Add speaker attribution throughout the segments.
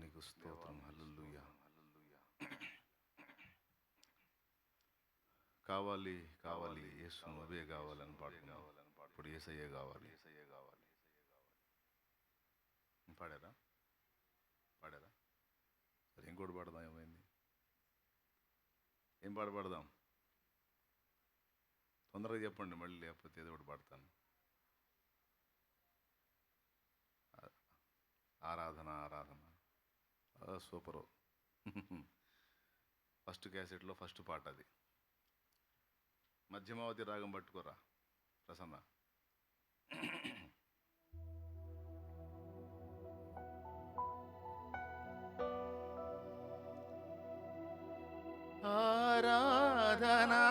Speaker 1: నీకు స్తోత్రం. హల్లెలూయా. కావాలి కావాలి. యేసు నువ్వే కావాలని పాడుకున్నావు ఇప్పుడు ఏసయ్యే కావాలి. ఏసయ్యే కావాలి పాడారా? పాడారా? సరే ఇంకోటి పాడదాం ఏమైంది? ఏం పాట పాడదాం? తొందరగా చెప్పండి మళ్ళీ లేకపోతే ఏదో ఒకటి పాడతాను. ఆరాధన ఆరాధన. సూపరు. ఫస్ట్ క్యాసెట్లో ఫస్ట్ పాట అది. మధ్యమావతి రాగం పట్టుకోరా ప్రసన్న. ఆరాధనా ఆరాధనా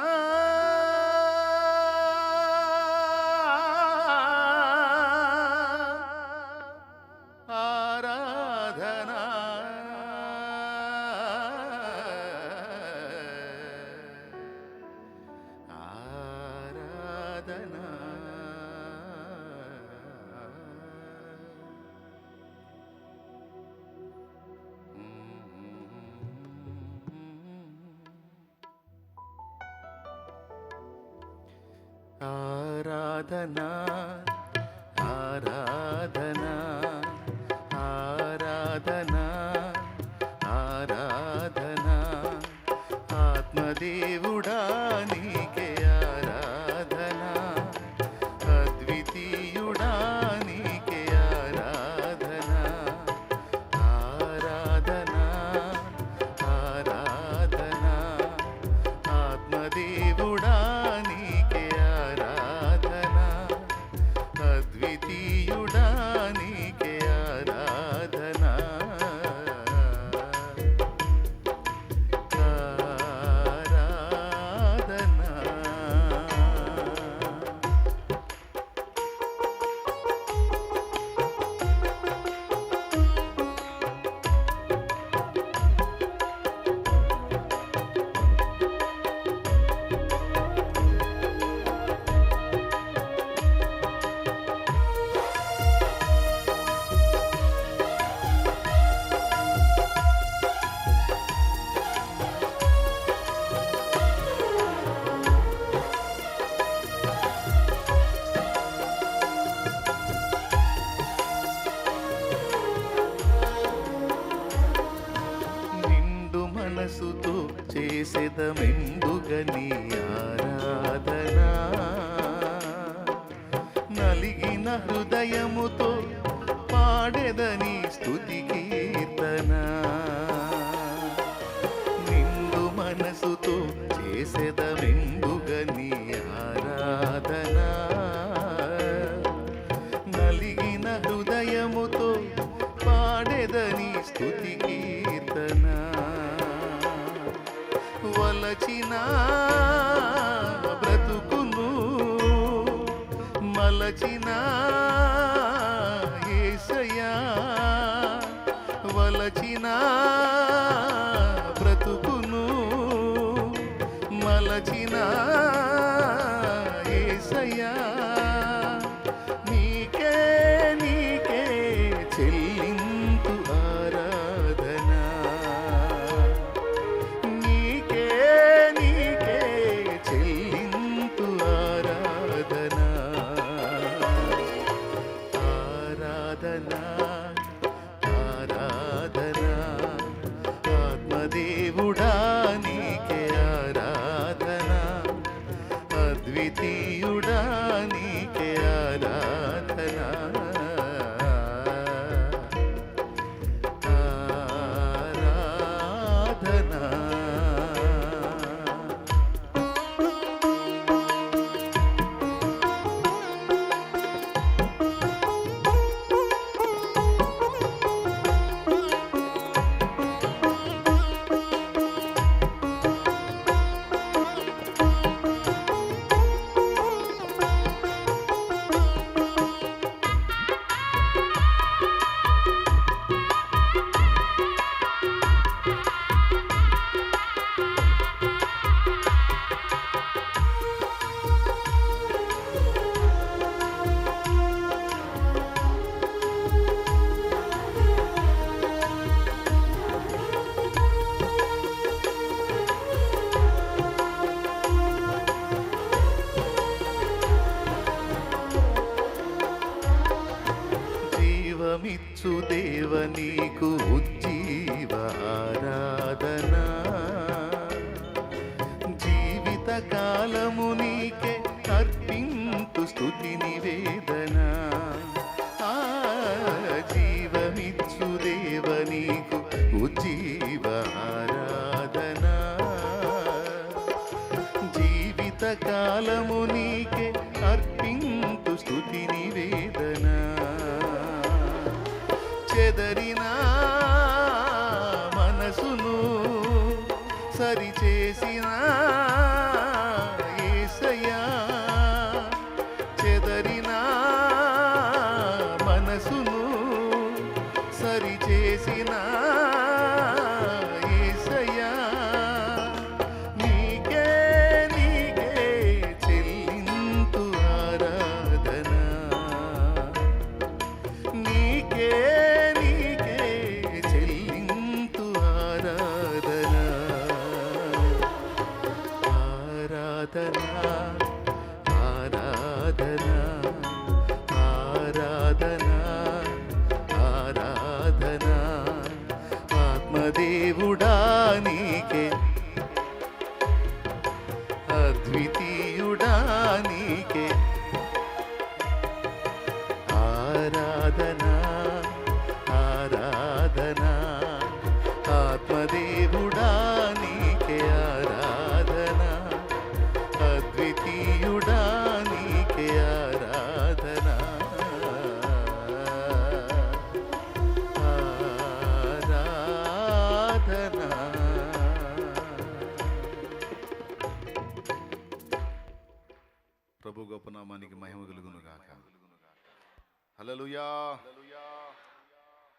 Speaker 1: ఆరాధనా హృదయముతో పాడెదని స్థుతి కీర్తన. నిండు మనసుతో చేసేదమెందుగా నీ ఆరాధన? నలిగిన హృదయముతో పాడెదని స్థుతి కీర్తన. వలచినా మలచిన ఏసయా వలచినా జీవమిచ్చు దేవ నీకు ఉజ్జీవారాధన జీవిత కాలము నీకే అర్పింతు స్థుతి నివేదన. ఆ జీవమిచ్చు దేవ నీకు ఉజ్జీవారాధన జీవిత కాలము నీకే అర్పింతు స్థుతిని సరిచేసిన యేసయ్యా నీకే నీకే చెల్లింతు ఆరాధన. నీకే నీకే చెల్లింతు ఆరాధన. ఆరాధన ఆరాధన. ప్రభు గొప్ప నామానికి మహిమ కలుగును గాక. హల్లెలూయా.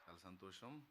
Speaker 1: చాలా సంతోషం.